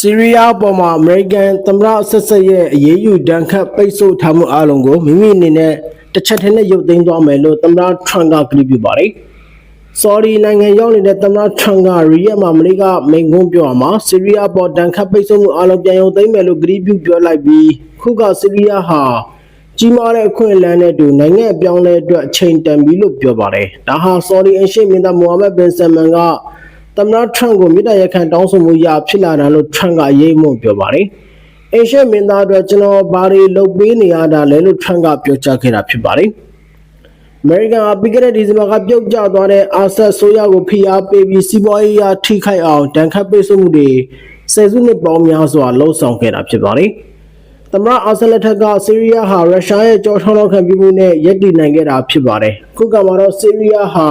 ဆီးရီးယားပေါ်မှာအမေရိကန်သမ္မတဆက်ဆက်ရဲ့အရေးယူဒဏ်ခတ်ပိတ်ဆို့ထားမှုအလုံးကိုမိမိအနေနဲ့တစ်ချက်တည်းနဲ့ရုပ်သိမ်းသွားမယ်လို့သမ္မတထရန့်ကကတိပြုပါတယ်။ဆော်ဒီနိုင်ငံရောက်နေတဲ့သမ္မတထရန့်ကရီယက်မှာမနေ့ကမိန့်ခွန်းပြောအောင်မှာဆီးရီးယားပေါ်ဒဏ်ခတ်ပိတ်ဆို့မှုအလုံးပြန်ရုပ်သိမ်းမယ်လို့ကတိပြုပြောလိုက်ပြီးခုကဆီးရီးယားဟာကြီးမားတဲ့အခွင့်အလမ်းနဲ့အတူနိုင်ငံအပြောင်းအလဲအတွက်အချိန်တန်ပြီလို့ပြောပါတယ်။ဒါဟာဆော်ဒီအရှိမင်းသားမိုဟာမက်ဘင်ဆယ်မန်က သမ္မတထရန့်ကိုမြေတားရက်ခံတောင်းဆိုမှုရဖြစ်လာတာလို့ထရန့်ကအရေးမှုပြောပါတယ်။အရှက်မင်းသားအတွက်ကျွန်တော်ဘာတွေလုပ်ပေးနေရတာလဲလို့ထရန့်ကပြောကြားခဲ့တာဖြစ်ပါတယ်။ American အပိကတဲ့ဒီဇင်ဘာကပြုတ်ကျသွားတဲ့အာဆတ်ဆိုရကိုဖိအားပေးပြီးစီးပွားရေးအထိခိုက်အောင်တန်ခတ်ပိတ်ဆို့မှုတွေဆယ်စုနှစ်ပေါင်းများစွာလှုံ့ဆော်ခဲ့တာဖြစ်ပါတယ်။သမ္မတအာဆတ်လက်ထက်ကဆီးရီးယားဟာရုရှားရဲ့ကြောထောက်နောက်ခံပြုမှုနဲ့ယက်တည်နိုင်ခဲ့တာဖြစ်ပါတယ်။ခုကမှတော့ဆီးရီးယားဟာ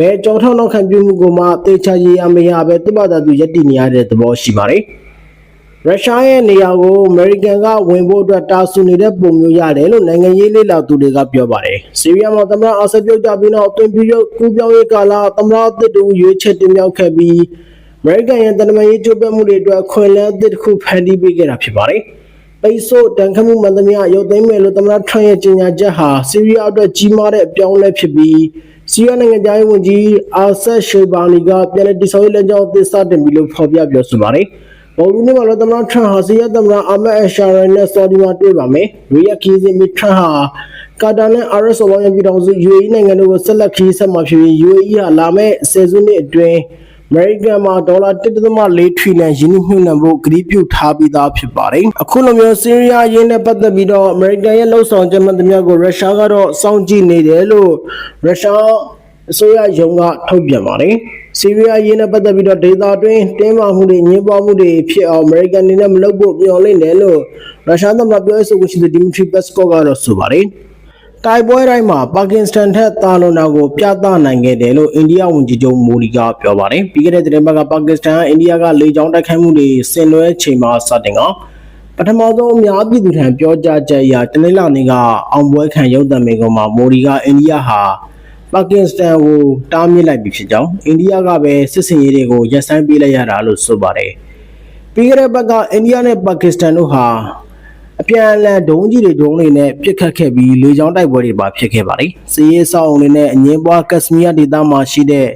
ဘယ်ကြောထောက်နောက်ခံပြုမှုကိုမှတေချာရေးအမရပဲသူ့ဘာသာသူယက်တည်နေရတဲ့သဘောရှိပါတယ်။ရုရှားရဲ့နေရာကိုအမေရိကန်ကဝင်ဖို့အတွက်တာဆူနေတဲ့ပုံမျိုးရတယ်လို့နိုင်ငံရေးလေ့လာသူတွေကပြောပါတယ်။ဆီးရီးယားမှာသမ္မတအာဆတ်ပြုတ်ကြပြီးနောက်အတွင်ပြုတ်ကူပြောင်းရေးကာလသမ္မတအသစ်တူရွေးချယ်တင်မြှောက်ခဲ့ပြီးအမေရိကန်ရဲ့တနမရေးကျိုးပက်မှုတွေအတွက်ခွင့်လန်းအသစ်တစ်ခုဖန်တီးပေးခဲ့တာဖြစ်ပါတယ်။ပိတ်ဆို့တန်ခတ်မှုမှန်သမျှရုပ်သိမ်းမယ်လို့သမ္မတထရန့်ရဲ့ကြေညာချက်ဟာဆီးရီးယားအတွက်ကြီးမားတဲ့အပြောင်းအလဲဖြစ်ပြီး ဆီးရီးယားနိုင်ငံသားရေးဝန်ကြီးအာဆတ်ရှိုဘာနီကပြည်내တည်ဆောက်ရေးလမ်းကြောင်းအသစ်စတင်ပြီလို့ဖော်ပြပြောဆိုပါတယ်။ပေါ်လူနေမှာတော့သမ္မတထရန့်ဟာဆီးရီးယားသမ္မတအာမတ်အရှာရန်နဲ့ဆော်ဒီမှာတွေ့ပါမယ်။ရီယက်ခီဇင်မီထရန့်ဟာကာတာနဲ့အာရပ်စော်ဘွားရပြည်တော်စု UAE နိုင်ငံတို့ကိုဆက်လက်ခရီးဆက်မှာဖြစ်ပြီး UAE ဟာလာမယ့်ဆယ်စုနှစ်အတွင်း အမေရိကန်မှာဒေါ်လာ1.4ထရီလန်ယင်းနှိမ့်နှံဖို့ကတိပြုထားပြီးသားဖြစ်ပါတယ်။အခုလိုမျိုးဆီးရီးယားရင်းနဲ့ပတ်သက်ပြီးတော့အမေရိကန်ရဲ့လှုပ်ဆောင်ချက်မှန်သမျှကိုရုရှားကတော့စောင့်ကြည့်နေတယ်လို့ရုရှားအစိုးရယုံကထုတ်ပြန်ပါတယ်။ဆီးရီးယားရင်းနဲ့ပတ်သက်ပြီးတော့ဒေတာတွင်းတင်းမာမှုတွေညှင်းပမှုတွေဖြစ်အောင်အမေရိကန်အနေနဲ့မလုပ်ဖို့မျှော်လင့်တယ်လို့ရုရှားသမ္မတပြောရေးဆိုခွင့်ရှိသူဒီမီထရီပက်စကော့ကတော့ဆိုပါတယ်။ တိုက်ပွဲတိုင်းမှာပါကစ္စတန်ထက်တာလွန်တာကိုပြသနိုင်ခဲ့တယ်လို့အိန္ဒိယဝန်ကြီးချုပ်မိုဒီကပြောပါတယ်။ပြီးခဲ့တဲ့သတင်းပတ်ကပါကစ္စတန်အိန္ဒိယကလေကြောင်းတိုက်ခိုက်မှုတွေဆင်နွှဲချိန်မှာစတင်ကပထမဆုံးအများပြည်သူထံပြောကြားချက်အရတနင်္လာနေ့ကအောင်ပွဲခံရုပ်သံမိန့်ခွန်းမှာမိုဒီကအိန္ဒိယဟာပါကစ္စတန်ကိုတားမြစ်လိုက်ပြီဖြစ်ကြောင်းအိန္ဒိယကပဲစစ်စင်ရေးတွေကိုရပ်ဆိုင်းပေးလိုက်ရတာလို့ဆိုပါတယ်။ပြီးခဲ့တဲ့ဘက်ကအိန္ဒိယနဲ့ပါကစ္စတန်တို့ဟာ အပြန်အလှန်ဒုံးကြီးတွေဒုံးတွေနဲ့ပြစ်ခတ်ခဲ့ပြီးလေကြောင်းတိုက်ပွဲတွေပါဖြစ်ခဲ့ပါတယ်။စီးရေးဆောင်တွေနဲ့အငင်းပွားကက်စမီးယားဒေသမှာရှိတဲ့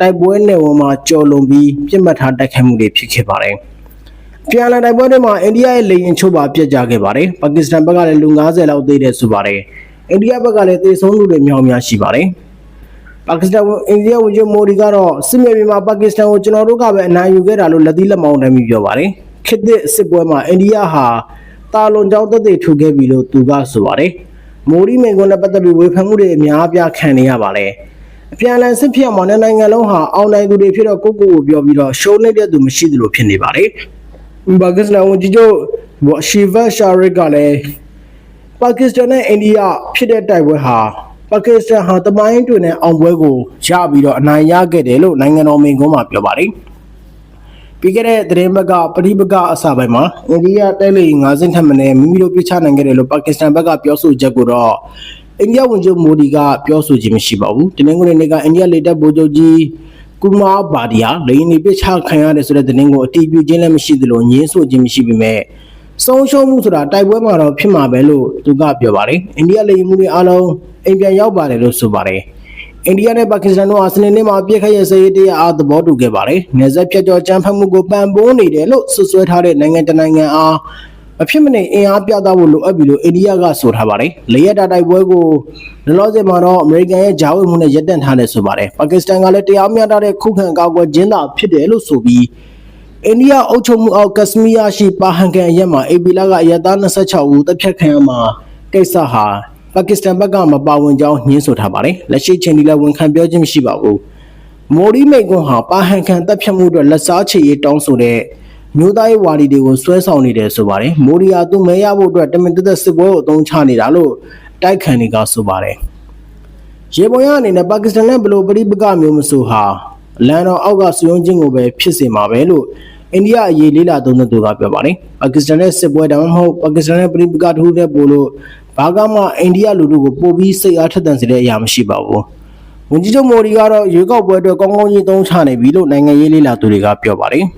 တိုက်ပွဲနယ်ဝင်မှာကြော်လွန်ပြီးပြစ်မှတ်ထားတိုက်ခိုက်မှုတွေဖြစ်ခဲ့ပါတယ်။အပြန်အလှန်တိုက်ပွဲတွေမှာအိန္ဒိယရဲ့လေရင်ချိုးပါပြစ်ကြခဲ့ပါတယ်။ပါကစ္စတန်ဘက်ကလည်းလူ90လောက်သေတယ်ဆိုပါတယ်။အိန္ဒိယဘက်ကလည်းသေဆုံးလူတွေများများရှိပါတယ်။ပါကစ္စတန်အိန္ဒိယဝန်ကြီးမိုဒီကတော့စစ်မြေပြင်မှာပါကစ္စတန်ကိုကျွန်တော်တို့ကပဲအနိုင်ယူခဲ့တာလို့လက်သီးလက်မောင်းတိုင်ပြီးပြောပါတယ်။ခေတ်သစ်စစ်ပွဲမှာအိန္ဒိယဟာ တာလွန်ကြောင်းသက်သေထူခဲ့ပြီလို့သူကဆိုပါတယ်။မိုဒီမိန်ကွန်းနဲ့ပတ်သက်ပြီးဝေဖန်မှုတွေအများအပြားခံနေရပါတယ်။အပြန်အလှန်စစ်ဖြစ်မှာနဲ့နိုင်ငံလုံးဟာအောင်နိုင်သူတွေဖြစ်တော့ကိုကိုကိုပြောပြီးတော့ရှိုးနေတဲ့သူမရှိသလိုဖြစ်နေပါတယ်။ပါကစ္စတန်ဝန်ကြီးချုပ်ရှီဗတ်ရှာရစ်ကလည်းပါကစ္စတန်နဲ့အိန္ဒိယဖြစ်တဲ့တိုက်ပွဲဟာပါကစ္စတန်ဟာတမိုင်းတွင်တဲ့အောင်ပွဲကိုရပြီးတော့အနိုင်ရခဲ့တယ်လို့နိုင်ငံတော်မိန့်ခွန်းမှာပြောပါတယ်။ ပြီးခဲ့တဲ့သတင်းဘက်ကပဋိပက္ခအစပိုင်းမှာအိန္ဒိယတိုက်လေ၅စင်းထက်မနည်းမိမိတို့ပြစ်ချနိုင်ခဲ့တယ်လို့ပါကစ္စတန်ဘက်ကပြောဆိုချက်ကိုတော့အိန္ဒိယဝန်ကြီးမိုဒီကပြောဆိုခြင်းမရှိပါဘူး။တနင်္ဂနွေနေ့ကအိန္ဒိယလေတပ်ဗိုလ်ချုပ်ကြီးကူမာဘာဒီယာလေရင်နေပြစ်ချခံရတယ်ဆိုတဲ့သတင်းကိုအတည်ပြုခြင်းလည်းမရှိသလိုညင်းဆိုခြင်းမရှိပေမဲ့ဆုံးရှုံးမှုဆိုတာတိုက်ပွဲမှာတော့ဖြစ်မှာပဲလို့သူကပြောပါတယ်။အိန္ဒိယလေရင်မှုတွေအားလုံးအိမ်ပြန်ရောက်ပါတယ်လို့ဆိုပါတယ်။ အိန္ဒိယနဲ့ပါကစ္စတန်တို့ဟာစနေနေ့မှာအပြစ်ခတ်ရစရေးတရားအားသဘောတူခဲ့ပါတယ်။နယ်စပ်ဖြတ်ကျော်ကြမ်းဖက်မှုကိုပံ့ပိုးနေတယ်လို့ဆွဆွဲထားတဲ့နိုင်ငံတနိုင်ငံအားမဖြစ်မနေအင်အားပြသဖို့လိုအပ်ပြီလို့အိန္ဒိယကဆိုထားပါတယ်။လေရက်တာတိုက်ပွဲကိုလောလောဆယ်မှာတော့အမေရိကန်ရဲ့ဂျာဝေမှုနဲ့ရပ်တန့်ထားတယ်ဆိုပါတယ်။ပါကစ္စတန်ကလည်းတရားမျှတတဲ့ခုခံကာကွယ်ခြင်းသာဖြစ်တယ်လို့ဆိုပြီးအိန္ဒိယအုပ်ချုပ်မှုအောက်ကက်စမီးယားရှိပါဟန်ကန်အရက်မှာအေပီလာကအရက်သား26ဦးတပ်ဖြတ်ခံရမှာကိစ္စဟာ ပါကစ္စတန်ဘက်ကမပါဝင်ကြောင်းညှင်းဆိုထားပါတယ်။လက်ရှိချိန်ဒီလည်းဝန်ခံပြောခြင်းမရှိပါဘူး။မိုဒီမိတ်ကွန်းဟာပါဟန်ကန်တပ်ဖြတ်မှုအတွက်လက်စားချေရေးတောင်းဆိုတဲ့မျိုးသားရေးဝါဒီတွေကိုဆွဲဆောင်နေတယ်ဆိုပါတယ်။မိုဒီယာသူမဲရဖို့အတွက်တမင်တက်တက်စစ်ပွဲကိုအသုံးချနေတာလို့တိုက်ခံတွေကဆိုပါတယ်။ရေပေါ်ရအနေနဲ့ပါကစ္စတန်နဲ့ဘယ်လိုပဋိပက္ခမျိုးမဆိုဟာလန်တော်အောက်ကစယုံချင်းကိုပဲဖြစ်စေမှာပဲလို့အိန္ဒိယအရေးလေးလာသုံးတဲ့သူကပြောပါတယ်။ပါကစ္စတန်နဲ့စစ်ပွဲဒါမှမဟုတ်ပါကစ္စတန်နဲ့ပဋိပက္ခတစ်ခုတည်းပို့လို့ ဘာကမှအိန္ဒိယလူထုကိုပို့ပြီးစိတ်အားထက်သန်စေတဲ့အရာမရှိပါဘူး။ဝန်ကြီးချုပ်မိုဒီကတော့ရွေးကောက်ပွဲအတွက်ကောင်းကောင်းကြီးသုံးချနေပြီလို့နိုင်ငံရေးလေးလာသူတွေကပြောပါတယ်။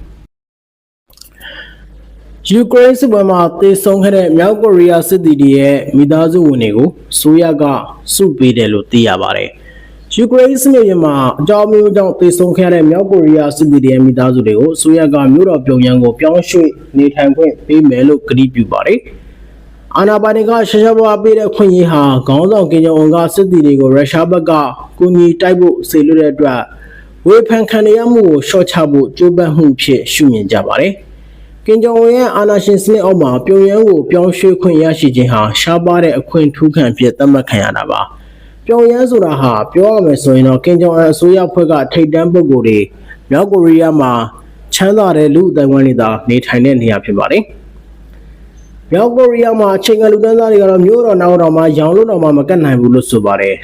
ယူကရိန်းစစ်ပွဲမှာတေဆုံးခဲ့တဲ့မြောက်ကိုရီးယားစစ်သည်တွေရဲ့မိသားစုဝင်တွေကိုဆိုရကစုပေးတယ်လို့သိရပါတယ်။ယူကရိန်းစစ်မြေပြင်မှာအကြောင်းမျိုးကြောင့်တေဆုံးခဲ့တဲ့မြောက်ကိုရီးယားစစ်သည်တွေရဲ့မိသားစုတွေကိုဆိုရကမြို့တော်ပြုံယမ်းကိုပြောင်းရွှေ့နေထိုင်ခွင့်ပေးမယ်လို့ကတိပြုပါတယ်။ အာနာပါနေကရှရှဘွားပေးတဲ့ခွင့်ရဟာခေါင်းဆောင်ကင်ဂျုံအွန်ကစစ်သည်တွေကိုရုရှားဘက်ကကူညီတိုက်ဖို့စေလွှတ်တဲ့အတွက်ဝေဖန်ခံရမှုကိုရှော့ချဖို့ကြိုးပမ်းမှုဖြစ်ရှုမြင်ကြပါတယ်။ကင်ဂျုံရဲ့အာနာရှင်စနစ်အောက်မှာပြုံယမ်းကိုပြောင်းရွှေ့ခွင့်ရရှိခြင်းဟာရှားပါးတဲ့အခွင့်ထူးခံဖြစ်သတ်မှတ်ခံရတာပါပြုံယမ်းဆိုတာဟာပြောရမယ်ဆိုရင်တော့ကင်ဂျုံအစိုးရဖွဲ့ကထိပ်တန်းပုဂ္ဂိုလ်တွေမြောက်ကိုရီးယားမှာချမ်းသာတဲ့လူအတိုင်းဝိုင်းတွေသာနေထိုင်တဲ့နေရာဖြစ်ပါတယ် မြောက်ကိုရီးယားမှာအချိန်ကလူတန်းစားတွေကတော့မြို့တော်နောက်တော်မှာရောင်လို့တော့မှမကတ်နိုင်ဘူးလို့ဆိုပါတယ်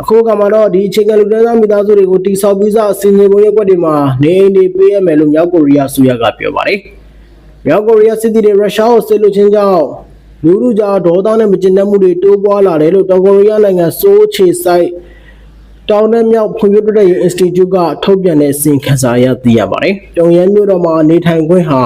အခုကမှတော့ဒီအချိန်ကလူတန်းစားမိသားစုတွေကိုတိဆောက်ပြီးသားအစီအစဉ်ပုံရက်ွက်တွေမှာနေအိမ်တွေပေးရမယ်လို့မြောက်ကိုရီးယားအစိုးရကပြောပါတယ်။မြောက်ကိုရီးယားစစ်သည်တွေရုရှားကိုစစ်လို့ချင်းကြောင့်လူလူကြားဒေါသနဲ့မကျေနပ်မှုတွေတိုးပွားလာတယ်လို့တောင်ကိုရီးယားနိုင်ငံဆိုးချေဆိုင်တောင်နဲ့မြောက်ဖွံ့ဖြိုးတိုးတက်ရေး Institute ကထုတ်ပြန်တဲ့အစီရင်ခံစာအရသိရပါတယ်။ပြုံယမ်းမြို့တော်မှာနေထိုင်ခွင့်ဟာ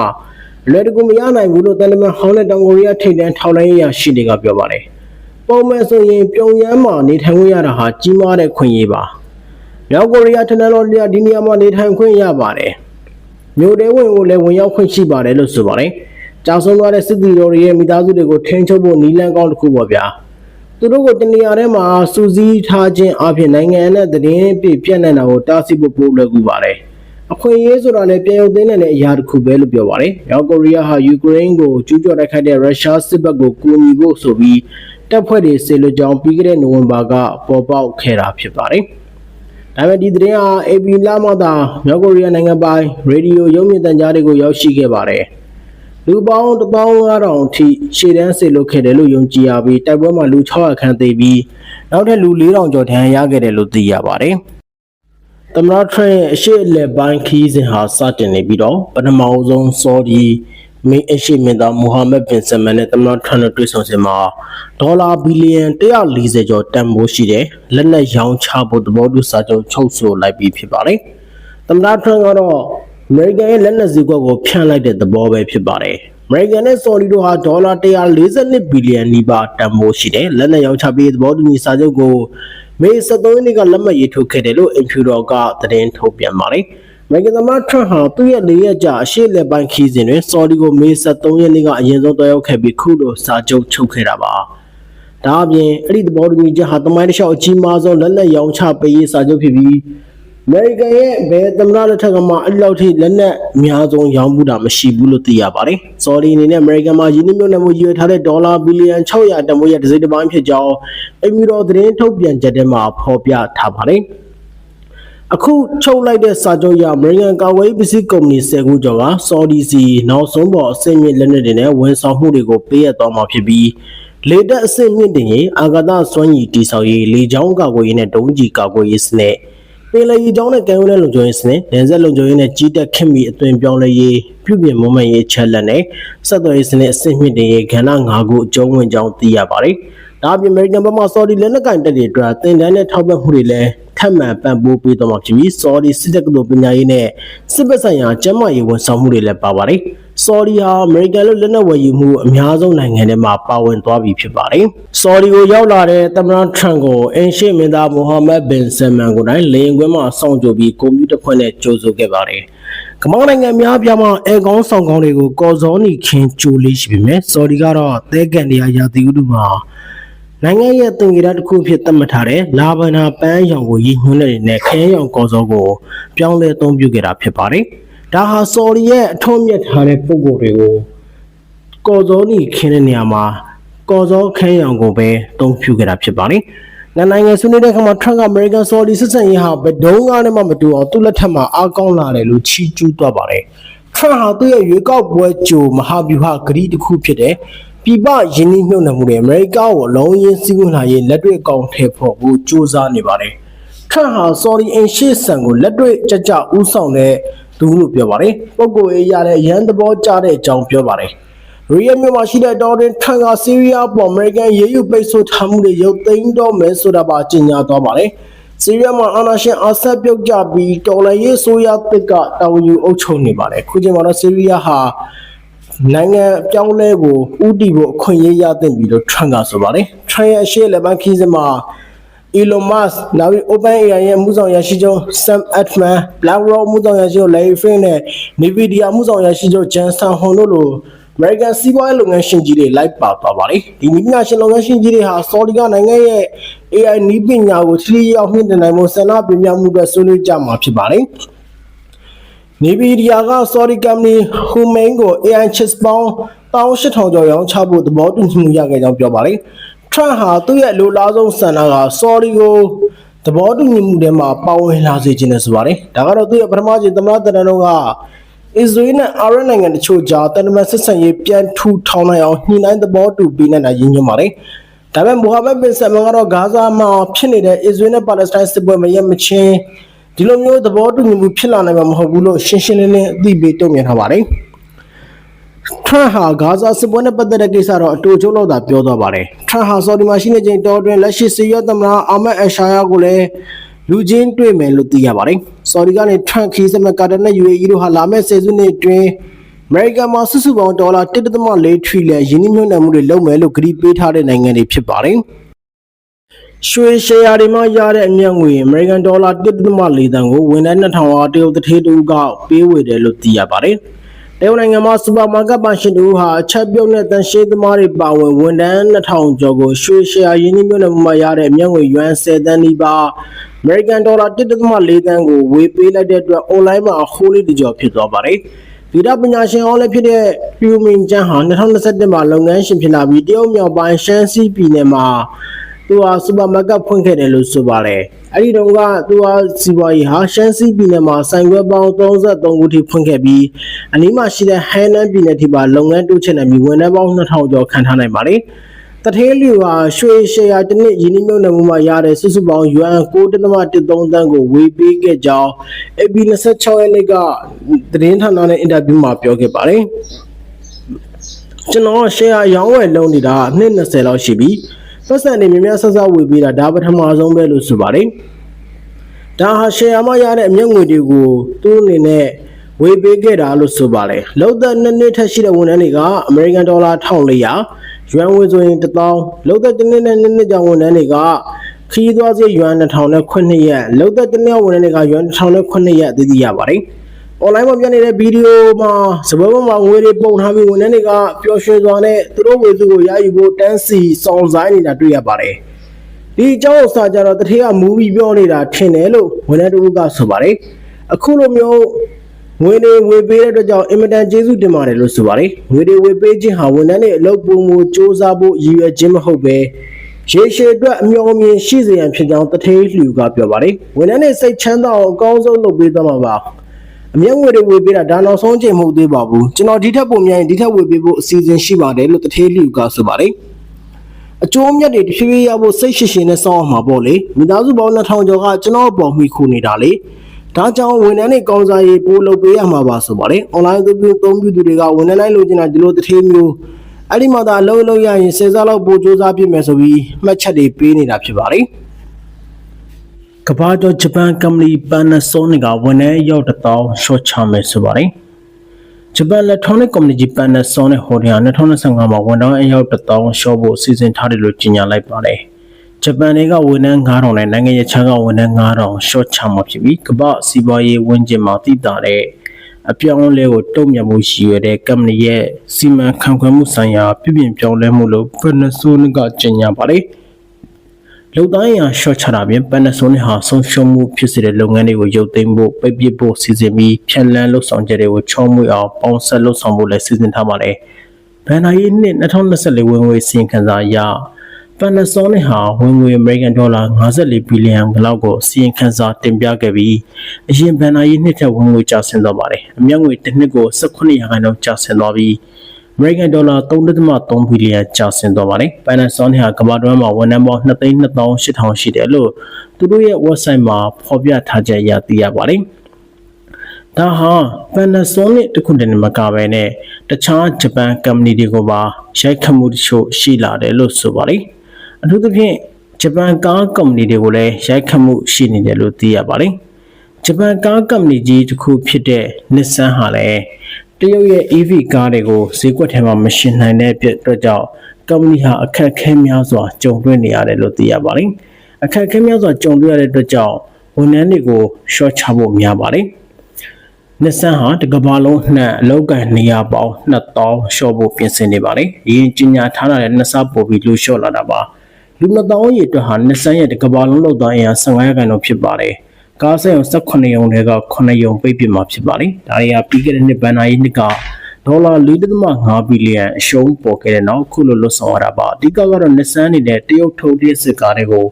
လွယ်တကူမရနိုင်ဘူးလို့တန်တမန်ဟောင်းတဲ့တောင်ကိုရီးယားထိပ်တန်းထောက်လိုင်းရရှိတွေကပြောပါတယ်။ပုံမှန်ဆိုရင်ပြုံယမ်းမှာနေထိုင်ခွင့်ရတာဟာကြီးမားတဲ့ခွင့်ရပါ။မြောက်ကိုရီးယားထက်တော်လျာဒီနေရာမှာနေထိုင်ခွင့်ရပါတယ်။မြို့တဲဝင်ကိုလည်းဝင်ရောက်ခွင့်ရှိပါတယ်လို့ဆိုပါတယ်။ကြောက်ဆုံးသွားတဲ့စစ်သည်တော်တွေရဲ့မိသားစုတွေကိုထိန်းချုပ်ဖို့နီလန်းကောင်းတစ်ခုပေါ့ဗျာ။သူတို့ကိုတနေရာထဲမှာစူးစီးထားခြင်းအပြင်နိုင်ငံနဲ့သတင်းပြည့်ပြန့်နေတာကိုတားဆီးဖို့ပို့လွယ်ကူပါတယ်။ အခွင့်အရေးဆိုတာလည်းပြန်ရုပ်သိမ်းနိုင်တဲ့အရာတစ်ခုပဲလို့ပြောပါတယ်။မြောက်ကိုရီးယားဟာယူကရိန်းကိုကျူးကျော်တိုက်ခိုက်တဲ့ရုရှားစစ်ဘက်ကိုကူညီဖို့ဆိုပြီးတပ်ဖွဲ့တွေဆေလွတ်ကြောင်းပြီးခဲ့တဲ့နိုဝင်ဘာကပေါ်ပေါက်ခဲ့တာဖြစ်ပါတယ်။ဒါပေမဲ့ဒီသတင်းဟာ AP လမှသာမြောက်ကိုရီးယားနိုင်ငံပိုင်ရေဒီယိုရုပ်မြင်သံကြားတွေကိုရောက်ရှိခဲ့ပါတယ်။လူပေါင်း15000အထိရှေ့တန်းစေလွတ်ခဲ့တယ်လို့ယုံကြည်ရပြီးတိုက်ပွဲမှာလူ600ခန့်သေပြီးနောက်ထပ်လူ4000ကျော်ဒဏ်ရာရခဲ့တယ်လို့သိရပါတယ်။ သမ္မတထရန့်ရဲ့အရှိအလယ်ပိုင်းခီးစဉ်ဟာစတင်နေပြီးတော့ပထမအဆုံးစော်ဒီမင်းအရှိမင်းသားမူဟာမက်ဘင်ဆလမန်နဲ့သမ္မတထရန့်တို့တွေ့ဆုံစဉ်မှာဒေါ်လာဘီလီယံ140ကျော်တန်ဖိုးရှိတဲ့လက်နက်ရောင်းချဖို့သဘောတူစာချုပ်ချုပ်ဆိုလိုက်ပြီးဖြစ်ပါတယ်။သမ္မတထရန့်ကတော့အမေရိကန်ရဲ့လက်နက်ဈေးကွက်ကိုဖြန့်လိုက်တဲ့သဘောပဲဖြစ်ပါတယ်။အမေရိကန်နဲ့ဆော်ဒီတို့ဟာဒေါ်လာ142ဘီလီယံနီးပါးတန်ဖိုးရှိတဲ့လက်နက်ရောင်းချပေးသဘောတူညီစာချုပ်ကို မေ23ရက်နေ့ကလက်မှတ်ရေးထိုးခဲ့တယ်လို့အင်ဖြူတော်ကသတင်းထုတ်ပြန်ပါတယ်။အမေရိကန်သမ္မတထရန့်ဟာသူ့ရဲ့နေရက်ကြာအရှိလက်ပိုင်းခီးစဉ်တွင်ဆော်ဒီကိုမေ23ရက်နေ့ကအရင်ဆုံးတွားရောက်ခဲ့ပြီးခုလိုစာချုပ်ချုပ်ခဲ့တာပါ။ဒါအပြင်အဲ့ဒီသဘောတူညီချက်ဟာတမိုင်းတစ်လျှောက်အကြီးမားဆုံးလက်လက်ရောင်းချပေးရေးစာချုပ်ဖြစ်ပြီးအ မေရိကန်ရဲ့ဘယ်သမ္မတလက်ထက်ကမှအဲ့ဒီလောက်ထိလက်နက်အများဆုံးရောင်းမှုတာမရှိဘူးလို့သိရပါတယ်။ဆော်ဒီအနေနဲ့အမေရိကန်မှာယင်းနှိမ့်မြုပ်နှံမှုရည်ရွယ်ထားတဲ့ဒေါ်လာဘီလီယံ600တန်ဖိုးရဲ့တစ်စိတ်တစ်ပိုင်းဖြစ်ကြောင်းအမီတော်သတင်းထုတ်ပြန်ချက်ထဲမှာဖော်ပြထားပါတယ်။အခုချုပ်လိုက်တဲ့စာချုပ်အရအမေရိကန်ကာကွယ်ရေးပစ္စည်းကုမ္ပဏီ10ခုကျော်ကဆော်ဒီစီနောက်ဆုံးပေါ်အဆင့်မြင့်လက်နက်တွေနဲ့ဝန်ဆောင်မှုတွေကိုပေးအပ်သွားမှာဖြစ်ပြီးလေတပ်အဆင့်မြင့်တင်ရေးအာကာသစွမ်းရည်တည်ဆောက်ရေးလေကြောင်းကာကွယ်ရေးနဲ့ဒုံးကျည်ကာကွယ်ရေးစနစ် ပင်လယ်ရေကြောင်းနဲ့ကမ်းရိုးတန်းလုံခြုံရေးစနစ်၊ဒန်ဆက်လုံခြုံရေးနဲ့ကြီးတက်ခင်မီအသွင်ပြောင်းလဲရေးပြုပြင်မွမ်းမံရေးချက်လက်နဲ့ဆက်သွယ်ရေးစနစ်အဆင့်မြင့်တင်ရေးကဏ္ဍ၅ခုအကျုံးဝင်ကြောင်းသိရပါတယ်။ ဒါအပြင်အမေရိကန်ဘက်မှဆော်ဒီလက်နက်ကင်တပ်တွေအတွက်တင်တန်းနဲ့ထောက်ပံ့မှုတွေလည်းထပ်မံပံ့ပိုးပေးသွားမှာဖြစ်ပြီးဆော်ဒီစစ်တပ်ကတော်ပညာရေးနဲ့စစ်ဘက်ဆိုင်ရာကျန်းမာရေးဝန်ဆောင်မှုတွေလည်းပါပါတယ်။ဆော်ဒီဟာအမေရိကန်လို့လက်နက်ဝယ်ယူမှုအများဆုံးနိုင်ငံတွေမှာပါဝင်သွားပြီဖြစ်ပါတယ်။ဆော်ဒီကိုရောက်လာတဲ့သမ္မတထရန့်ကိုအင်ရှေမင်းသားမိုဟာမက်ဘင်ဆလမန်ကိုယ်တိုင်လေယာဉ်ကွင်းမှာစောင့်ကြိုပြီးကွန်ပျူတာဖွဲ့နဲ့ကြိုဆိုခဲ့ပါတယ်။ကမ္ဘာနိုင်ငံများပြားမှာအဲကောင်းဆောင်ကောင်းတွေကိုကော်စောနီခင်းကြိုလေးရှိပေမဲ့ဆော်ဒီကတော့သဲကန်တရားရာသီဥတုမှာ နိုင်ငံရဲ့တင်ကြတာတစ်ခုအဖြစ်သတ်မှတ်ထားတဲ့လာဗန်နာပန်းရောင်ကိုရည်ညွှန်းတဲ့အနေနဲ့ခရမ်းရောင်ကော်စောကိုပြောင်းလဲအသုံးပြုခဲ့တာဖြစ်ပါတယ်။ဒါဟာဆော်ဒီရဲ့အထွတ်မြတ်ထားတဲ့ပုံကိုယ်တွေကိုကော်စောနီခင်းတဲ့နေရာမှာကော်စောခင်းရောင်ကိုပဲတုံးဖြူခဲ့တာဖြစ်ပါတယ်။နိုင်ငံနိုင်ငံဆွေးနွေးတဲ့အခါမှာထရန့်ကအမေရိကန်ဆော်ဒီစစ်စံရေးဟာဘယ်တုန်းကမှမတူအောင်သူ့လက်ထက်မှာအားကောင်းလာတယ်လို့ချီးကျူးသွားပါတယ်။ထရန့်ဟာသူ့ရဲ့ရွေးကောက်ပွဲကြိုမဟာဗျူဟာဂရီတစ်ခုဖြစ်တဲ့ ပြည်ပယင်းနှိမ့်မြုပ်နှံမှုတွေအမေရိကကိုအလုံးရင်းစည်းဝေးလာရေးလက်တွေ့အကောင်ထည့်ဖို့ကိုစူးစမ်းနေပါတယ်။ထရန့်ဟာဆော်ဒီအင်ရှေ့ဆန်ကိုလက်တွေ့ကြကြဥဆောင်တဲ့သူလို့ပြောပါတယ်။ပုဂ္ဂိုလ်ရေးရတဲ့ရန်သဘောကျတဲ့အကြောင်းပြောပါတယ်။ရီယယ်မြို့မှာရှိတဲ့တော်တင်ထရန့်ကဆီးရီးယားပေါ်အမေရိကန်ရေးယူပိတ်ဆို့ထားမှုတွေရုပ်သိမ်းတော့မယ်ဆိုတာပါကြေညာသွားပါတယ်။ဆီးရီးယားမှာအာဏာရှင်အာဆတ်ပြုတ်ကြပြီးတော်လှန်ရေးဆိုးရတစ်ကတာဝန်ယူအုပ်ချုပ်နေပါတယ်။ခုချိန်မှာတော့ဆီးရီးယားဟာ နိုင်ငံအပြောင်းလဲကိုဥတီဖို့အခွင့်အရေးရသင့်ပြီလို့ Trump ကဆိုပါတယ်။ Trump ရဲ့အရှေ့လက်ပိုင်းခီးစမှာ Elon Musk နောက်ပြီး OpenAI ရဲ့အမှုဆောင်ရရှိချုပ် Sam Altman, BlackRock အမှုဆောင်ရရှိချုပ် Larry Fink နဲ့ Nvidia အမှုဆောင်ရရှိချုပ် Jensen Huang တို့လို American စီးပွားရေးလုပ်ငန်းရှင်ကြီးတွေလိုက်ပါသွားပါတယ်။ဒီနည်းပညာရှင်လုပ်ငန်းရှင်ကြီးတွေဟာ Saudi ကနိုင်ငံရဲ့ AI နည်းပညာကိုထိထိရောက်မြင့်တင်နိုင်မှုဆန္ဒပြမြောက်မှုအတွက်ဆွေးနွေးကြမှာဖြစ်ပါတယ်။ နေပြည်တော်က Saudi company Humain ကို AI chips ပေါင်း18000ကျော်ရောင်းချဖို့သဘောတူညီမှုရခဲ့ကြောင်းပြောပါတယ်။ Trump ဟာသူ့ရဲ့လိုလားဆုံးဆန္ဒက Saudi ကိုသဘောတူညီမှုထဲမှာပါဝင်လာစေခြင်းနဲ့ဆိုပါတယ်။ဒါကတော့သူ့ရဲ့ပထမချိန်သမ္မတတရန်တော့ကအစ္စရေးနဲ့အာရပ်နိုင်ငံတချို့ကြားတန်တမန်ဆက်ဆံရေးပြန်ထူထောင်နိုင်အောင်ညှိနှိုင်းသဘောတူပေးနိုင်တာရင်းညွှန်းပါတယ်။ဒါပေမဲ့မိုဟာမက်ဘင်ဆယ်မန်ကတော့ဂါဇာမှာဖြစ်နေတဲ့အစ္စရေးနဲ့ပါလက်စတိုင်းစစ်ပွဲမရက်မချင်း ဒီလိုမျိုးသဘောတူညီမှုဖြစ်လာနိုင်မှာမဟုတ်ဘူးလို့ရှင်းရှင်းလင်းလင်းအသိပေးတုံ့ပြန်ထားပါတယ်။ Trump ဟာဂါဇာစစ်ပွဲနဲ့ပတ်သက်တဲ့ကိစ္စတော့အတူချုပ်လို့သာပြောသွားပါတယ်။ Trump ဟာဆော်ဒီမှာရှိနေချိန်တော်တွင်လက်ရှိစီးရဲသမ္မတအာမတ်အရှာယာကိုလည်းလူချင်းတွေ့မယ်လို့သိရပါတယ်။ဆော်ဒီကနေ Trump ခီးစမဲ့ကာတာနဲ့ UAE တို့ဟာလာမယ့်ဆယ်စုနှစ်အတွင်းအမေရိကန်မှာစုစုပေါင်းဒေါ်လာ1.4ထရီလီယံယင်းနှိမ့်နှံမှုတွေလုပ်မယ်လို့ကတိပေးထားတဲ့နိုင်ငံတွေဖြစ်ပါတယ်။ ရွှေရှယ်ယာတွေမှာရတဲ့အမြတ်ငွေအမေရိကန်ဒေါ်လာ1.4တန်ကိုဝန်ထမ်း2000ဟာတရုတ်တထေးတူကပေးဝေတယ်လို့သိရပါတယ်။တရုတ်နိုင်ငံမှာစူပါမားကတ်ပိုင်ရှင်တူဟာအချက်ပြုတ်နဲ့တန်ရှင်းသမားတွေပါဝင်ဝန်ထမ်း2000ကျော်ကိုရွှေရှယ်ယာရင်းနှီးမြှုပ်နှံမှုမှာရတဲ့အမြတ်ငွေယွမ်10တန်းနီးပါးအမေရိကန်ဒေါ်လာ1.4တန်းကိုဝေပေးလိုက်တဲ့အတွက်အွန်လိုင်းမှာအခိုးလေးတကြောဖြစ်သွားပါတယ်။ဗီဒပညာရှင်အောင်လည်းဖြစ်တဲ့ပြူမင်ကျန်းဟာ2021မှာလုပ်ငန်းရှင်ဖြစ်လာပြီးတရုတ်မြောက်ပိုင်းရှမ်းစီးပြည်နယ်မှာ သူဟာစူပါမားကတ်ဖွင့်ခဲ့တယ်လို့ဆိုပါတယ်။အဲဒီတုန်းကသူဟာစီးပွားရေးဟာရှမ်းစီးပြည်နယ်မှာဆိုင်ခွဲပေါင်း33ခုထိဖွင့်ခဲ့ပြီးအနီးမှာရှိတဲ့ဟဲနန်ပြည်နယ်ထိပါလုပ်ငန်းတိုးချဲ့နေပြီးဝန်ထမ်းပေါင်း2000ကျော်ခန့်ထားနိုင်ပါတယ်။တထေးလျူဟာရွှေရှယ်ယာတစ်နှစ်ယင်းနှိမ့်မြုပ်နှံမှုမှာရတဲ့စုစုပေါင်းယွမ်9.13တန်းကိုဝေပေးခဲ့ကြောင်း AB 26ရက်နေ့ကသတင်းဌာနနဲ့အင်တာဗျူးမှာပြောခဲ့ပါတယ်။ကျွန်တော်ရှယ်ယာရောင်းဝယ်လုပ်နေတာနှစ်20လောက်ရှိပြီ။ ပတ်စံနေမြများဆက်ဆက်ဝေပေးတာဒါပထမဆုံးပဲလို့ဆိုပါတယ်။ဒါဟာရှယ်ယာမှရတဲ့အမြတ်ငွေတွေကိုသူ့အနေနဲ့ဝေပေးခဲ့တာလို့ဆိုပါတယ်။လောက်သက်နှစ်နှစ်ထက်ရှိတဲ့ဝန်ထမ်းတွေကအမေရိကန်ဒေါ်လာ1400ယွမ်ငွေဆိုရင်1000လောက်သက်တစ်နှစ်နဲ့နှစ်နှစ်ကြောင်ဝန်ထမ်းတွေကခီးသွားစေးယွမ်2000နဲ့9ရက်လောက်သက်တစ်နှစ်ဝန်ထမ်းတွေကယွမ်1000နဲ့9ရက်အသီးသီးရပါတယ်။ online မှာပြနေတဲ့ဗီဒီယိုမှာစပွဲပေါ်မှာငွေတွေပုံထားပြီးဝန်ထမ်းတွေကပျော်ရွှင်စွာနဲ့သူတို့ဝေစုကိုရယူဖို့တန်းစီစောင့်ဆိုင်းနေတာတွေ့ရပါတယ်။ဒီအကြောင်းအစာကြတော့တထေးကမူပြီးပြောနေတာထင်တယ်လို့ဝန်ထမ်းတို့ကဆိုပါတယ်။အခုလိုမျိုးငွေတွေဝေပေးတဲ့အတွက်ကြောင့်အင်မတန်ကျေးဇူးတင်ပါတယ်လို့ဆိုပါတယ်။ငွေတွေဝေပေးခြင်းဟာဝန်ထမ်းတွေအလုပ်ပုံမူစ조사ဖို့ရည်ရွယ်ခြင်းမဟုတ်ပဲရေရှည်အတွက်အမျှော်အမြင်ရှိစေရန်ဖြစ်ကြောင်းတထေးလှူကပြောပါတယ်။ဝန်ထမ်းတွေစိတ်ချမ်းသာအောင်အကောင်းဆုံးလုပ်ပေးသွားမှာပါ။ အမျက်ငွေတွေဝေပေးတာဒါနောက်ဆုံးချိန်မဟုတ်သေးပါဘူးကျွန်တော်ဒီထက်ပိုများရင်ဒီထက်ဝေပေးဖို့အစီအစဉ်ရှိပါတယ်လို့တထေးလှူကဆိုပါတယ်အကျိုးအမြတ်တွေတစ်ဖြည်းဖြည်းရဖို့စိတ်ရှိရှိနဲ့စောင့်အောင်မှာပေါ့လေမိသားစုပေါင်း2000ကျော်ကကျွန်တော်ပေါ်မိခိုနေတာလေဒါကြောင့်ဝန်ထမ်းတွေကောင်းစားရေးပို့လုပ်ပေးရမှာပါဆိုပါတယ်။ online သူပြုသုံးပြုသူတွေကဝန်ထမ်းတိုင်းလိုချင်တာဒီလိုတစ်ထေးမျိုးအဲ့ဒီမှာသာအလုပ်လုပ်ရရင်စေစားလောက်ပို့စူးစမ်းပြမယ်ဆိုပြီးမှတ်ချက်တွေပေးနေတာဖြစ်ပါတယ်။ ကမ္ဘာကျော်ဂျပန်ကုမ္ပဏီ Panasonic ကဝန်ထမ်းရောက်တထောင်ရှော့ချမယ်ဆိုပါတယ်။ဂျပန် electronic ကုမ္ပဏီကြီး Panasonic Holdings 2025မှာဝန်ထမ်းအယောက်တထောင်ရှော့ဖို့စီစဉ်ထားတယ်လို့ကြေညာလိုက်ပါတယ်။ဂျပန်တွေကဝန်ထမ်း9000နဲ့နိုင်ငံရေးခြားကဝန်ထမ်း9000ရှော့ချမှာဖြစ်ပြီးကမ္ဘာစီးပွားရေးဝန်ကျင်မှာတည်တာတဲ့အပြောင်းအလဲကိုတုံ့ပြန်မှုရှိရတဲ့ကုမ္ပဏီရဲ့စီမံခန့်ခွဲမှုဆိုင်ရာ ပြည်ပြင်ပြောင်းလဲမှုလို့ Panasonic ကကြေညာပါတယ်။ လုံတိုင်းရာရှော့ချတာပြင် Panasonic ဟာဆုံးရှုံးမှုဖြစ်စေတဲ့လုပ်ငန်းတွေကိုရုပ်သိမ်းဖို့ပိတ်ပစ်ဖို့စီစဉ်ပြီးဖြန့်လန်းလှုပ်ဆောင်ချက်တွေကိုချောမွေ့အောင်ပေါင်းဆက်လှုပ်ဆောင်ဖို့လည်းစီစဉ်ထားပါတယ်။ဘန်နာယီနှစ်2024ဝင်ငွေစီရင်ခံစာအရ Panasonic ဟာဝင်ငွေအမေရိကန်ဒေါ်လာ54ဘီလီယံလောက်ကိုစီရင်ခန်းစာတင်ပြခဲ့ပြီးအရင်ဘဏ္ဍာရေးနှစ်ထက်ဝင်ငွေကျဆင်းသွားပါတယ်။အမြတ်ငွေတစ်နှစ်ကို18ရာခိုင်နှုန်းကျဆင်းသွားပြီး အမေရိကန်ဒေါ်လာ3.3ဘီလီယံကျဆင်းသွားပါတယ်။ Panasonic ဟာကမ္ဘာတွင်းမှာဝန်ထမ်းပေါင်း2,2800ရှိတယ်လို့သူတို့ရဲ့ website မှာဖော်ပြထားချက်အရသိရပါတယ်။ဒါဟာ Panasonic တခုတည်းနဲ့မကဘဲနဲ့တခြားဂျပန်ကုမ္ပဏီတွေကိုပါရိုက်ခတ်မှုတချို့ရှိလာတယ်လို့ဆိုပါတယ်။အထူးသဖြင့်ဂျပန်ကားကုမ္ပဏီတွေကိုလည်းရိုက်ခတ်မှုရှိနေတယ်လို့သိရပါတယ်။ဂျပန်ကားကုမ္ပဏီကြီးတစ်ခုဖြစ်တဲ့ Nissan ဟာလည်း တရုတ်ရဲ့ EV ကားတွေကိုဈေးကွက်ထဲမှာမရှင်နိုင်တဲ့အတွက်ကြောင့်ကုမ္ပဏီဟာအခက်အခဲများစွာကြုံတွေ့နေရတယ်လို့သိရပါတယ်။အခက်အခဲများစွာကြုံတွေ့ရတဲ့အတွက်ကြောင့်ဝန်ထမ်းတွေကို short ချဖို့များပါတယ်။ Nissan ဟာတကမ္ဘာလုံးနှံ့အလောက်ကန်နေရပေါင်း2000ရှော့ဖို့ပြင်ဆင်နေပါတယ်။ဒီရင်ကြီးညာထားတာတဲ့နှစ်ဆပို့ပြီးလူလျှော့လာတာပါ။လူ2000ရေအတွက်ဟာ Nissan ရဲ့တကမ္ဘာလုံးလောက်သားအင်အား15ရာခိုင်နှုန်းဖြစ်ပါတယ်။ ကားဆိုင်အောင်18ရုံတွေက9ရုံပိတ်ပြမှာဖြစ်ပါတယ်။ဒါတွေကပြီးခဲ့တဲ့နှစ်ဘန်နာရေးနှစ်ကဒေါ်လာ4.5ဘီလီယံအရှုံးပေါ်ခဲ့တဲ့နောက်ခုလိုလွတ်ဆောင်ရတာပါအဓိကကတော့ Nissan အနေနဲ့တရုတ်ထုတ်တဲ့စစ်ကားတွေကို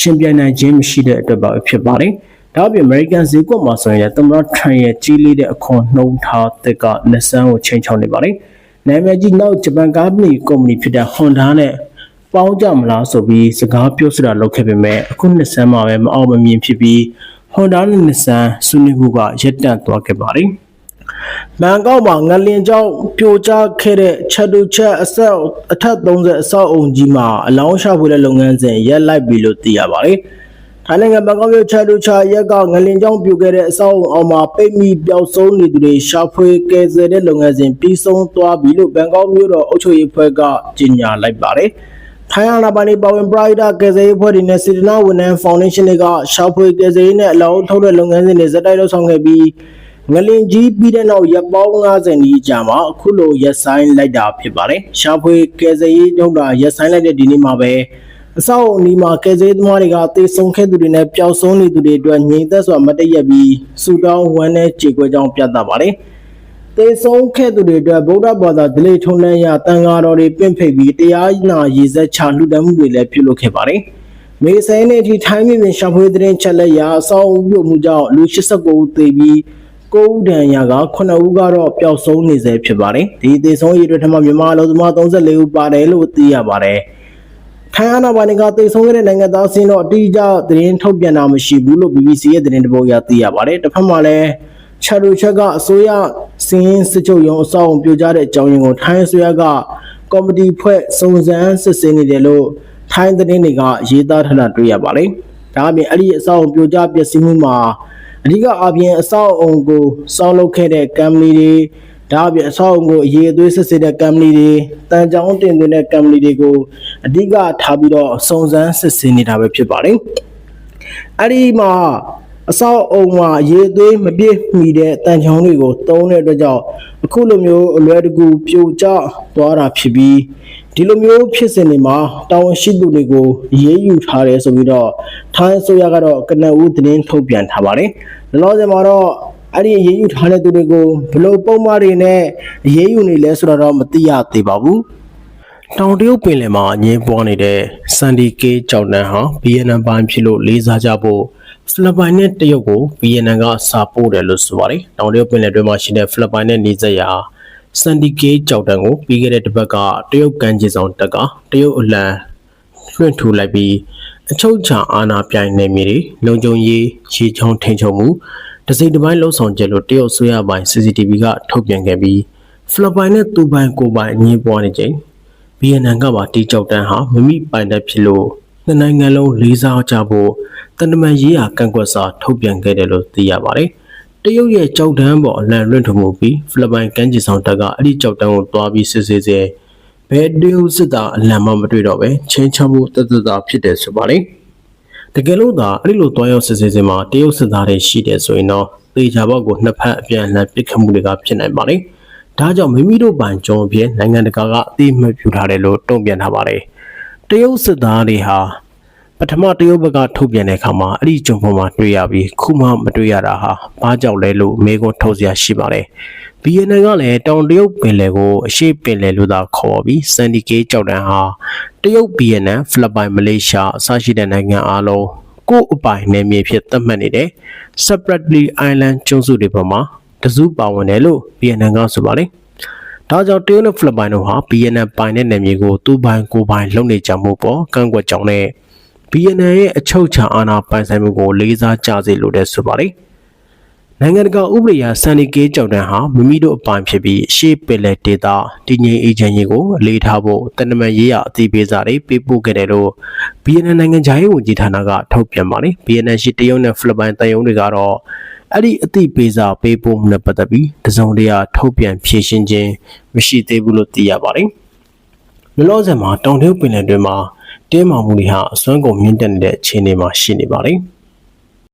ရှင်ပြိုင်နိုင်ခြင်းမရှိတဲ့အတွက်ပါဖြစ်ပါတယ်ဒါအပြင် American ဈေးကွက်မှာဆိုရင်သမ္မတ Trump ရဲ့ကြီးလေးတဲ့အခွန်နှုန်းထားသစ်က Nissan ကိုချိန်ချောက်နေပါတယ်နာမည်ကြီးနောက်ဂျပန်ကားမီကုမ္ပဏီဖြစ်တဲ့ Honda နဲ့ပေါင်းကြမလားဆိုပြီးစကားပြောဆိုတာလုပ်ခဲ့ပေမဲ့အခု Nissan မှာပဲမအောင်မမြင်ဖြစ်ပြီး Honda နဲ့ Nissan ဆွေးနွေးမှုကရပ်တန့်သွားခဲ့ပါတယ်။ဘန်ကောက်မှာငလင်ကြောင့်ပြိုကျခဲ့တဲ့ချက်တူချက်အဆက်အထက်30အဆောက်အုံကြီးမှာအလောင်းရှာဖွေတဲ့လုပ်ငန်းစဉ်ရပ်လိုက်ပြီလို့သိရပါတယ်။ထိုင်းနိုင်ငံဘန်ကောက်မြို့ချက်တူချရက်ကငလင်ကြောင့်ပြိုခဲ့တဲ့အဆောက်အုံအောက်မှာပိတ်မိပျောက်ဆုံးနေသူတွေရှာဖွေကယ်ဆယ်တဲ့လုပ်ငန်းစဉ်ပြီးဆုံးသွားပြီလို့ဘန်ကောက်မြို့တော်အုပ်ချုပ်ရေးဖွဲ့ကကြေညာလိုက်ပါတယ်။ ထိုင်းအာဏာပိုင်တွေပါဝင်ပရိုက်တာကယ်ဆယ်ရေးဖွဲ့တွေနဲ့စီဒနာဝန်ထမ်းဖောင်ဒေးရှင်းတွေကရှာဖွေကယ်ဆယ်ရေးနဲ့အလောင်းထုတ်တဲ့လုပ်ငန်းစဉ်တွေဇက်တိုက်လုပ်ဆောင်ခဲ့ပြီးငလင်ကြီးပြီးတဲ့နောက်ရပ်ပေါင်း90နီးကြာမှာအခုလိုရက်ဆိုင်လိုက်တာဖြစ်ပါတယ်။ရှာဖွေကယ်ဆယ်ရေးလုပ်တာရက်ဆိုင်လိုက်တဲ့ဒီနေ့မှာပဲအဆောက်အုံဒီမှာကယ်ဆယ်ရေးသမားတွေကတေဆုံခဲ့သူတွေနဲ့ပျောက်ဆုံးနေသူတွေအတွက်ငြိမ်သက်စွာမတည့်ရက်ပြီးစူတောင်းဝမ်းနဲ့ကြေကွဲကြောင်းပြသပါတယ်။ တေဆုံးခဲ့သူတွေအတွက်ဗုဒ္ဓဘာသာဒလိထုံးလန်းရတန်ဃာတော်တွေပြင့်ဖိတ်ပြီးတရားနာရည်စက်ချလှူဒန်းမှုတွေလည်းပြုလုပ်ခဲ့ပါတယ်။မေဆိုင်နဲ့ဒီထိုင်းပြည်ရှာဖွေတဲ့ချက်လက်ရာအဆောက်အဦပြုမှုကြောင့်လူ89ဦးသေပြီး9ဦးဒဏ်ရာက9ဦးကတော့ပျောက်ဆုံးနေဆဲဖြစ်ပါတယ်ဒီသေဆုံးရေးတွေထက်မှမြန်မာအလုပ်သမား34ဦးပါတယ်လို့သိရပါတယ်ထိုင်းအာဏာပိုင်တွေကသေဆုံးခဲ့တဲ့နိုင်ငံသားစင်းတော့အတိအကျသတင်းထုတ်ပြန်တာမရှိဘူးလို့ BBC ရဲ့သတင်းတပုတ်အရသိရပါတယ်တစ်ဖက်မှာလည်း ချာရူချက်ကအစိုးရစင်းရင်စစ်ချုပ်ရုံးအဆောက်အုံပြိုကျတဲ့အကြောင်းရင်းကိုထိုင်းအစိုးရကကော်မတီဖွဲ့စုံစမ်းစစ်ဆေးနေတယ်လို့ထိုင်းသတင်းတွေကရေးသားထားတာတွေ့ရပါတယ်ဒါအပြင်အဲ့ဒီအဆောက်အုံပြိုကျပျက်စီးမှုမှာအဓိကအပြင်အဆောက်အုံကိုစောင်းလုပ်ခဲ့တဲ့ကမ္ပဏီတွေဒါအပြင်အဆောက်အုံကိုအရေးအသွေးစစ်ဆေးတဲ့ကမ္ပဏီတွေတန်ကြောင်းတင်သွင်းတဲ့ကမ္ပဏီတွေကိုအဓိကထားပြီးတော့စုံစမ်းစစ်ဆေးနေတာပဲဖြစ်ပါတယ်အဲ့ဒီမှာ အဆောက်အုံမှာရေသွေးမပြည့်မီတဲ့တန်ချောင်းတွေကိုတုံးတဲ့အတွက်ကြောင့်အခုလိုမျိုးအလွယ်တကူပြိုကျသွားတာဖြစ်ပြီးဒီလိုမျိုးဖြစ်စဉ်တွေမှာတာဝန်ရှိသူတွေကိုရေးယူထားတယ်ဆိုပြီးတော့ထိုင်းအစိုးရကတော့ကနဦးသတင်းထုတ်ပြန်ထားပါတယ်။လောလောဆယ်မှာတော့အဲ့ဒီရေးယူထားတဲ့သူတွေကိုဘလို့ပုံမှန်တွေနဲ့ရေးယူနေလဲဆိုတော့မသိရသေးပါဘူး။တောင်တရုတ်ပင်လယ်မှာအငင်းပွားနေတဲ့စန်ဒီကေကြောက်တန်းဟာ BNN ပိုင်းဖြစ်လို့လေးစားကြဖို့ ဖိလစ်ပိုင်နဲ့တရုတ်ကို BNN ကစာပို့တယ်လို့ဆိုပါတယ်။တောင်တရုတ်ပင်လယ်တွင်းမှာရှိတဲ့ဖိလစ်ပိုင်နဲ့နေဆက်ရာစန်ဒီကေကြောက်တန်းကိုပြီးခဲ့တဲ့တစ်ပတ်ကတရုတ်ကမ်းခြေဆောင်တက်ကတရုတ်အလံလွှင့်ထူလိုက်ပြီးအချုပ်ချာအာဏာပြိုင်နေမြေတွေလုံခြုံရေးရေချောင်းထိန်ချုပ်မှုတစိမ့်တစ်ပိုင်းလှုပ်ဆောင်ချက်လို့တရုတ်ဆွေးရပိုင်း CCTV ကထုတ်ပြန်ခဲ့ပြီးဖိလစ်ပိုင်နဲ့သူပိုင်ကိုပိုင်အငင်းပွားနေချိန် BNN ကပါတီကြောက်တန်းဟာမမိပိုင်တဲ့ဖြစ်လို့ နှစ်နိုင်ငံလုံးလေးစားကြဖို့တန်တမန်ရေးရာကန့်ကွက်စာထုတ်ပြန်ခဲ့တယ်လို့သိရပါတယ်တရုတ်ရဲ့ကြောက်တန်းပေါ်အလံလွင့်ထမှုပြီးဖိလစ်ပိုင်ကမ်းခြေဆောင်တပ်ကအဲ့ဒီကြောက်တန်းကိုတွားပြီးစစ်ဆေးစေဘယ်တရုတ်စစ်သားအလံမှမတွေ့တော့ပဲချင်းချမှုတသက်သာဖြစ်တယ်ဆိုပါလေတကယ်လို့သာအဲ့ဒီလိုတွားရောက်စစ်ဆေးစေမှာတရုတ်စစ်သားတွေရှိတယ်ဆိုရင်တော့သေချာဘောက်ကိုနှစ်ဖက်အပြန်အလှန်ပစ်ခတ်မှုတွေကဖြစ်နိုင်ပါလေဒါကြောင့်မိမိတို့ပိုင်ကြုံအဖြစ်နိုင်ငံတကာကအသိမှတ်ပြုထားတယ်လို့တုံ့ပြန်ထားပါတယ် တရုတ်စစ်သားတွေဟာပထမတရုတ်ဘက်ကထုတ်ပြန်တဲ့အခါမှာအဲ့ဒီကြုံပေါ်မှာတွေ့ရပြီးခုမှမတွေ့ရတာဟာဘာကြောင့်လဲလို့မေးခွန်းထုတ်စရာရှိပါတယ်။ BNN ကလည်းတောင်တရုတ်ပင်လယ်ကိုအရှိပင်လယ်လို့သာခေါ်ပြီးစန်ဒီကေကြောက်တန်းဟာတရုတ် BNN ဖိလစ်ပိုင်မလေးရှားအစရှိတဲ့နိုင်ငံအားလုံးကိုယ်အပိုင်နယ်မြေဖြစ်သတ်မှတ်နေတဲ့ separately island ကျွန်းစုတွေပေါ်မှာတစုပါဝင်တယ်လို့ BNN ကဆိုပါတယ်။ ဒါကြောင့်တရုတ်နဲ့ဖိလစ်ပိုင်တို့ဟာ BNN ပိုင်တဲ့နယ်မြေကိုသူ့ပိုင်ကိုယ်ပိုင်လုပ်နေကြမှုပေါ်ကန့်ကွက်ကြောင်းနဲ့ BNN ရဲ့အချုပ်ချာအာဏာပိုင်ဆိုင်မှုကိုလေးစားကြစေလိုတဲ့ဆိုပါတယ်။နိုင်ငံတကာဥပဒေအရစန်နီကေးကြောက်တန်းဟာမိမိတို့အပိုင်ဖြစ်ပြီးရှေ့ပင်လယ်ဒေသတည်ငြိမ်အေဂျင်စီကိုအလေးထားဖို့တနမန်ရေးရအသိပေးစာတွေပေးပို့ခဲ့တယ်လို့ BNN နိုင်ငံခြားရေးဝန်ကြီးဌာနကထုတ်ပြန်ပါတယ်။ BNN ရှိတရုတ်နဲ့ဖိလစ်ပိုင်တန်ယုံတွေကတော့ အဲ့ဒီအသိပေးစာပေးပို့မှုနဲ့ပတ်သက်ပြီးတစုံတရာထုတ်ပြန်ဖြေရှင်းခြင်းမရှိသေးဘူးလို့သိရပါတယ်။လောလောဆယ်မှာတောင်တရုတ်ပင်လယ်တွင်မှာတင်းမာမှုတွေဟာအစွမ်းကုန်မြင့်တက်နေတဲ့အခြေအနေမှာရှိနေပါတယ်။